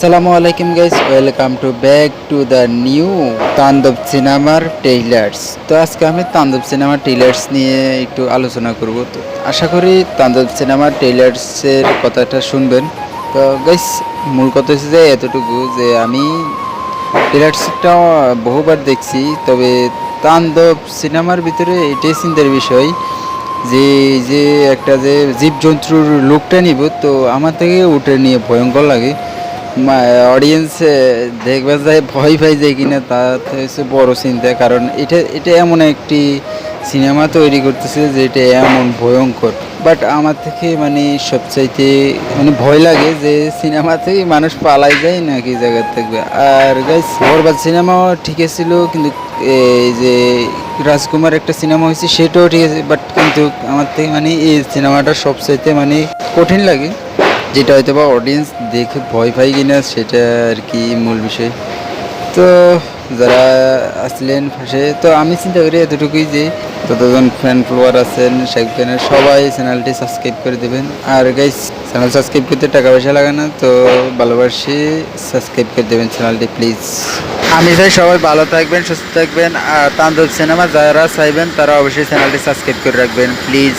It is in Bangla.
আসসালামু আলাইকুম guys welcome to back to the new Tandav সিনেমার টেইলার্স তো আজকে আমি তান্দব সিনেমার টেইলার্স নিয়ে একটু আলোচনা করব। তো আশা করি তান্দব সিনেমার টেইলার্সের কথাটা শুনবেন। তো গাইস মূল কথা হচ্ছে যে এতটুকু যে আমি টেইলার্সটা বহুবার দেখছি, তবে তান্দব সিনেমার ভিতরে এটাই চিন্তার বিষয় যে যে একটা যে জীবজন্তুর লোকটা নিব, তো আমার থেকে ওটা নিয়ে ভয়ঙ্কর লাগে। অডিয়েন্স দেখবে যায় ভয় পাই যায় কিনা, তা হচ্ছে বড় চিন্তা। কারণ এটা এটা এমন একটি সিনেমা তৈরি করতেছে যে এটা এমন ভয়ঙ্কর। বাট আমার থেকে মানে সবচাইতে মানে ভয় লাগে যে সিনেমা থেকে মানুষ পালাই যায় নাকি জায়গা থাকবে আর গাইস বরবাদ সিনেমাও ঠিক ছিল কিন্তু এই যে রাজকুমার একটা সিনেমা হয়েছে, সেটাও ঠিক আছে। বাট কিন্তু আমার থেকে মানে এই সিনেমাটা সবচাইতে মানে কঠিন লাগে। যেটা হয়তো বা অডিয়েন্স দেখে ভয় পাই কিনা সেটা আর কি মূল বিষয়। তো যারা আসলেন পাশে, তো আমি চিন্তা করি এতটুকুই যে যতজন ফ্যান ফলোয়ার আছেন, শাকিব খানের, সবাই চ্যানেলটি সাবস্ক্রাইব করে দেবেন। আর গাইস চ্যানেল সাবস্ক্রাইব করতে টাকা পয়সা লাগে না, তো ভালোবাসি সাবস্ক্রাইব করে দেবেন চ্যানেলটি প্লিজ আমি চাই সবাই ভালো থাকবেন, সুস্থ থাকবেন। আর তান্দব সিনেমা যারা চাইবেন, তারা অবশ্যই চ্যানেলটি সাবস্ক্রাইব করে রাখবেন প্লিজ